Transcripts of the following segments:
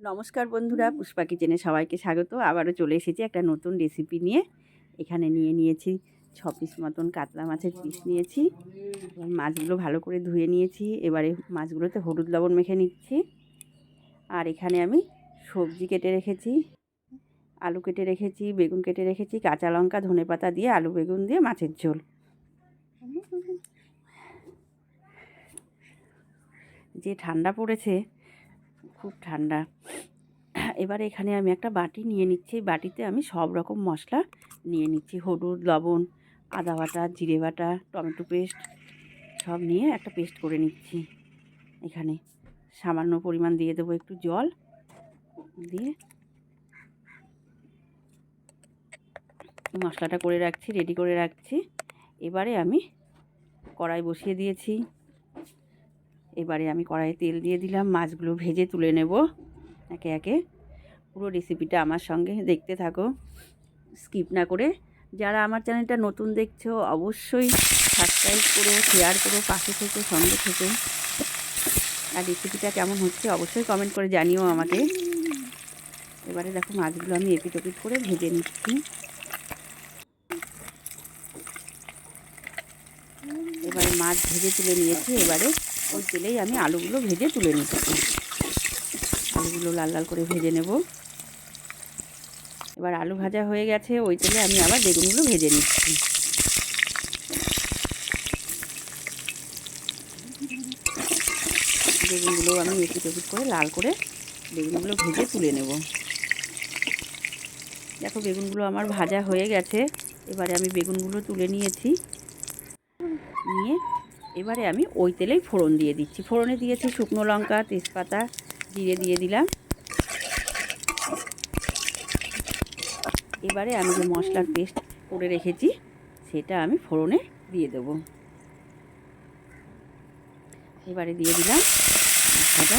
নমস্কার বন্ধুরা পুষ্পা কিচেনে সবাইকে স্বাগত। আবারও চলে এসেছি একটা নতুন রেসিপি নিয়ে। এখানে নিয়ে নিয়েছি ছ পিস মতন কাতলা মাছের পিস নিয়েছি। মাছগুলো ভালো করে ধুয়ে নিয়েছি। এবারে মাছগুলোতে হলুদ লবণ মেখে নিচ্ছি। আর এখানে আমি সবজি কেটে রেখেছি আলু কেটে রেখেছি বেগুন কেটে রেখেছি কাঁচা লঙ্কা ধনে পাতা দিয়ে আলু বেগুন দিয়ে মাছের ঝোল। যে ঠান্ডা পড়েছে খুব ঠান্ডা। এবার এখানে আমি একটা বাটি নিয়ে নিচ্ছি। বাটিতে আমি সব রকম মশলা নিয়ে নিচ্ছি। হলুদ, লবণ, আদা বাটা, জিরে বাটা, টমেটো পেস্ট সব নিয়ে একটা পেস্ট করে নিচ্ছি। এখানে সামান্য পরিমাণ দিয়ে দেবো একটু জল দিয়ে। মশলাটা করে রাখছি রেডি করে রাখছি। এবারে আমি কড়াই বসিয়ে দিয়েছি। এবারে আমি কড়াইয়ে তেল দিয়ে দিলাম, মাছগুলো ভেজে তুলে নেব একে একে। পুরো রেসিপিটা আমার সঙ্গে দেখতে থাকো স্কিপ না করে। যারা আমার চ্যানেলটা নতুন দেখছ, অবশ্যই সাবস্ক্রাইব করো শেয়ার করো, পাশে থেকে, সঙ্গে থেকে। আর রেসিপিটা কেমন হচ্ছে অবশ্যই কমেন্ট করে জানিও আমাকে। এবারে দেখো মাছগুলো আমি এপিট ওপিট করে ভেজে নিচ্ছি। এবারে মাছ ভেজে তুলে নিয়েছি, এবারে ওই তেলেই আমি আলুগুলো ভেজে তুলে নিচ্ছি। আলুগুলো লাল লাল করে ভেজে নেব। এবার আলু ভাজা হয়ে গেছে, ওই তেলে আমি আবার বেগুনগুলো ভেজে নিচ্ছি। বেগুনগুলো আমি এপিট ওপিট করে লাল করে বেগুনগুলো ভেজে তুলে নেব। দেখো বেগুনগুলো আমার ভাজা হয়ে গেছে, এবারে আমি বেগুনগুলো তুলে নিয়েছি। নিয়ে এবারে আমি ওই তেলেই ফোড়ন দিয়ে দিচ্ছি। ফোড়নে দিয়েছি শুকনো লঙ্কা, তেজপাতা, জিরে দিয়ে দিলাম। এবারে আমি যে মশলার পেস্ট করে রেখেছি, সেটা আমি ফোড়নে দিয়ে দেবো। এবারে দিয়ে দিলাম মশলাটা।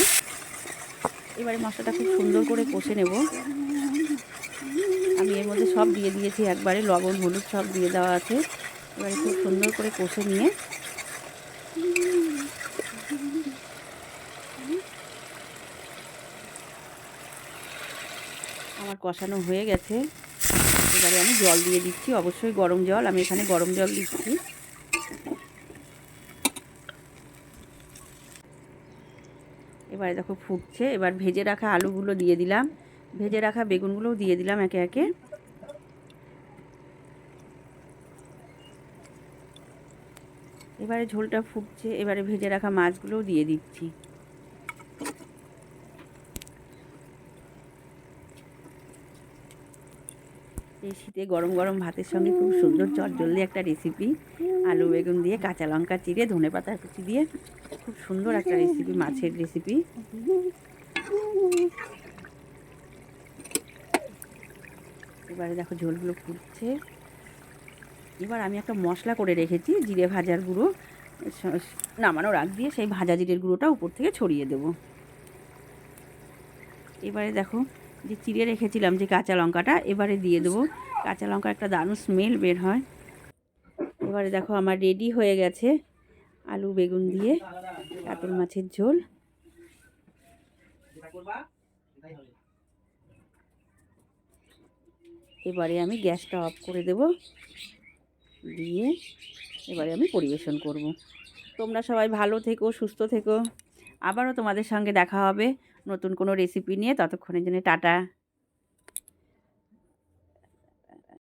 এবারে মশলাটা খুব সুন্দর করে কষে নেব। আমি এর মধ্যে সব দিয়ে দিয়েছি। একবারে লবণ, হলুদ সব দিয়ে দেওয়া আছে। এবারে খুব সুন্দর করে কষে নিয়ে আমার কষানো হয়ে গেছে। এবারে আমি জল দিয়ে দিচ্ছি, অবশ্যই গরম জল, আমি এখানে গরম জল দিচ্ছি। এবারে দেখো ফুটছে, এবার ভেজে রাখা আলুগুলো দিয়ে দিলাম। ভেজে রাখা বেগুনগুলোও দিয়ে দিলাম একে একে। এবারে ঝোলটা ফুটছে, এবারে ভেজে রাখা মাছগুলোও দিয়ে দিচ্ছি। এই শীতে গরম গরম ভাতের সঙ্গে খুব সুন্দর চটজলদি একটা রেসিপি আলু বেগুন দিয়ে কাঁচা লঙ্কা চিড়ে, ধনে পাতা কুচি দিয়ে খুব সুন্দর একটা রেসিপি মাছের রেসিপি এবারে দেখো ঝোলগুলো ফুটছে। এবার আমি একটা মশলা করে রেখেছি, জিরে ভাজার গুঁড়ো নামানোর আগ দিয়ে সেই ভাজা জিরের গুঁড়োটা উপর থেকে ছড়িয়ে দেব। এবারে দেখো যে চিড়ে রেখেছিলাম যে কাঁচা লঙ্কাটা, এবারে দিয়ে দেবো। কাঁচা লঙ্কা একটা দারুণ স্মেল বের হয়। এবারে দেখো আমার রেডি হয়ে গেছে আলু বেগুন দিয়ে, কাতল মাছের ঝোল। এবারে আমি গ্যাসটা অফ করে দেব। দিয়ে এবারে আমি পরিবেশন করব। তোমরা সবাই ভালো থেকো, সুস্থ থেকো। আবারও তোমাদের সঙ্গে দেখা হবে নতুন কোনো রেসিপি নিয়ে। ততক্ষণের জন্য টাটা।